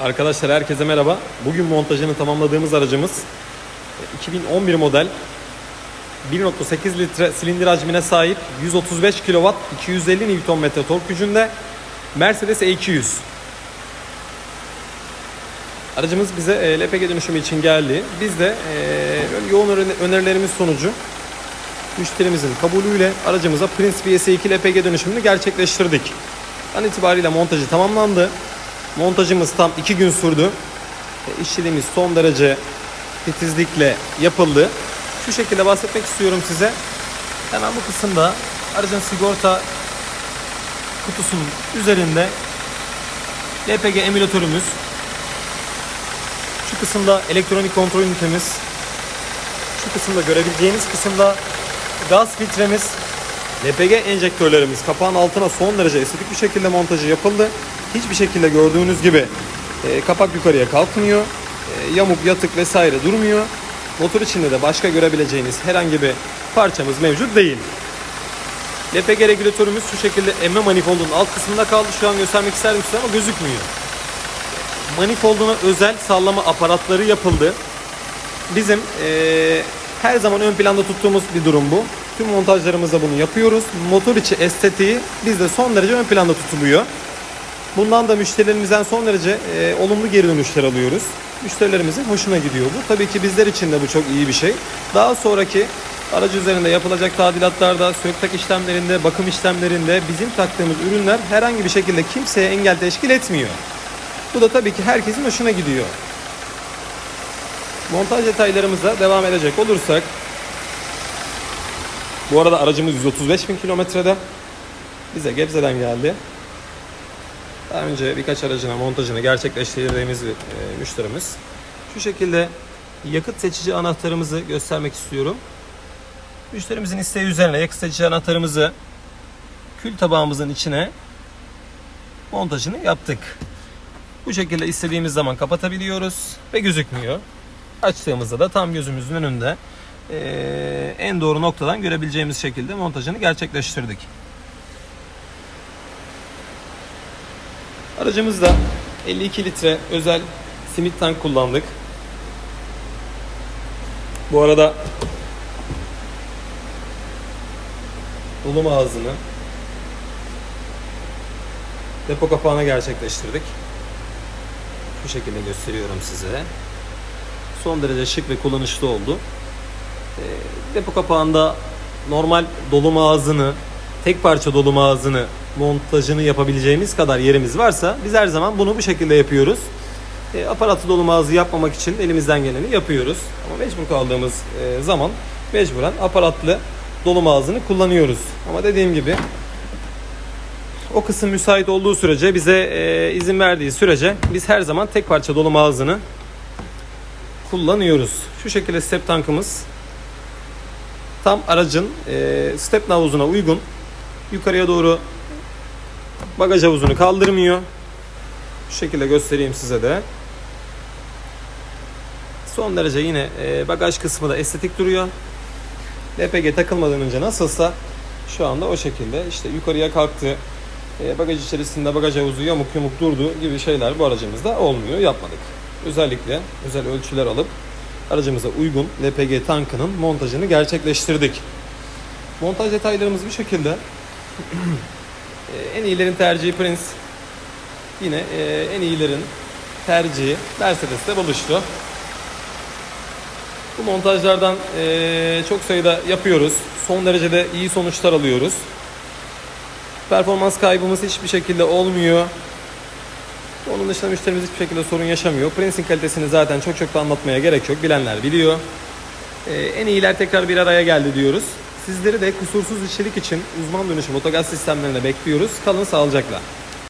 Arkadaşlar herkese merhaba. Bugün montajını tamamladığımız aracımız e, 2011 model 1.8 litre silindir hacmine sahip 135 kW 250 Nm tork gücünde Mercedes E200. Aracımız bize e, LPG dönüşümü için geldi. Biz de e, yoğun öner- önerilerimiz sonucu müşterimizin kabulüyle aracımıza Prince BS2 LPG dönüşümünü gerçekleştirdik. An itibariyle montajı tamamlandı. Montajımız tam 2 gün sürdü. E, son derece titizlikle yapıldı. Şu şekilde bahsetmek istiyorum size. Hemen bu kısımda aracın sigorta kutusunun üzerinde LPG emülatörümüz. Şu kısımda elektronik kontrol ünitemiz. Şu kısımda görebileceğiniz kısımda gaz filtremiz, LPG enjektörlerimiz kapağın altına son derece estetik bir şekilde montajı yapıldı. Hiçbir şekilde gördüğünüz gibi e, kapak yukarıya kalkmıyor. E, yamuk, yatık vesaire durmuyor. Motor içinde de başka görebileceğiniz herhangi bir parçamız mevcut değil. LPG regülatörümüz şu şekilde emme manifoldunun alt kısmında kaldı. Şu an göstermek isterim size ama gözükmüyor. Manifolduna özel sallama aparatları yapıldı. Bizim eee, her zaman ön planda tuttuğumuz bir durum bu. Tüm montajlarımızda bunu yapıyoruz. Motor içi estetiği bizde son derece ön planda tutuluyor. Bundan da müşterilerimizden son derece eee, olumlu geri dönüşler alıyoruz. Müşterilerimizin hoşuna gidiyor bu. Tabii ki bizler için de bu çok iyi bir şey. Daha sonraki aracı üzerinde yapılacak tadilatlarda, söktak işlemlerinde, bakım işlemlerinde bizim taktığımız ürünler herhangi bir şekilde kimseye engel teşkil etmiyor. Bu da tabii ki herkesin hoşuna gidiyor. Montaj detaylarımıza devam edecek olursak bu arada aracımız 135 bin kilometrede bize Gebze'den geldi. Daha önce birkaç aracına montajını gerçekleştirdiğimiz bir e, müşterimiz. Şu şekilde yakıt seçici anahtarımızı göstermek istiyorum. Müşterimizin isteği üzerine yakıt seçici anahtarımızı kül tabağımızın içine montajını yaptık. Bu şekilde istediğimiz zaman kapatabiliyoruz ve gözükmüyor. Açtığımızda da tam gözümüzün önünde eee, en doğru noktadan görebileceğimiz şekilde montajını gerçekleştirdik. Aracımızda 52 litre özel simit tank kullandık. Bu arada dolum ağzını depo kapağına gerçekleştirdik. Bu şekilde gösteriyorum size. Son derece şık ve kullanışlı oldu. E, depo kapağında normal dolum ağzını, tek parça dolum ağzını montajını yapabileceğimiz kadar yerimiz varsa biz her zaman bunu bu şekilde yapıyoruz. E, aparatlı dolum ağzı yapmamak için elimizden geleni yapıyoruz. Ama mecbur kaldığımız e, zaman mecburen aparatlı dolum ağzını kullanıyoruz. Ama dediğim gibi o kısım müsait olduğu sürece bize e, izin verdiği sürece biz her zaman tek parça dolum ağzını kullanıyoruz. Şu şekilde step tankımız tam aracın e, step havuzuna uygun. Yukarıya doğru bagaj havuzunu kaldırmıyor. Şu şekilde göstereyim size de. Son derece yine e, bagaj kısmı da estetik duruyor. LPG takılmadan önce nasılsa şu anda o şekilde işte yukarıya kalktı. E, bagaj içerisinde bagaj havuzu yamuk yumuk durdu gibi şeyler bu aracımızda olmuyor. Yapmadık. Özellikle özel ölçüler alıp aracımıza uygun LPG tankının montajını gerçekleştirdik. Montaj detaylarımız bu şekilde. E, en iyilerin tercihi Prince. Yine e, en iyilerin tercihi Mercedes'te buluştu. Bu montajlardan e, çok sayıda yapıyoruz. Son derecede iyi sonuçlar alıyoruz. Performans kaybımız hiçbir şekilde olmuyor. Onun dışında müşterimiz hiçbir şekilde sorun yaşamıyor. Prince'in kalitesini zaten çok çok da anlatmaya gerek yok. Bilenler biliyor. Ee, en iyiler tekrar bir araya geldi diyoruz. Sizleri de kusursuz işçilik için uzman dönüşüm otogaz sistemlerine bekliyoruz. Kalın sağlıcakla.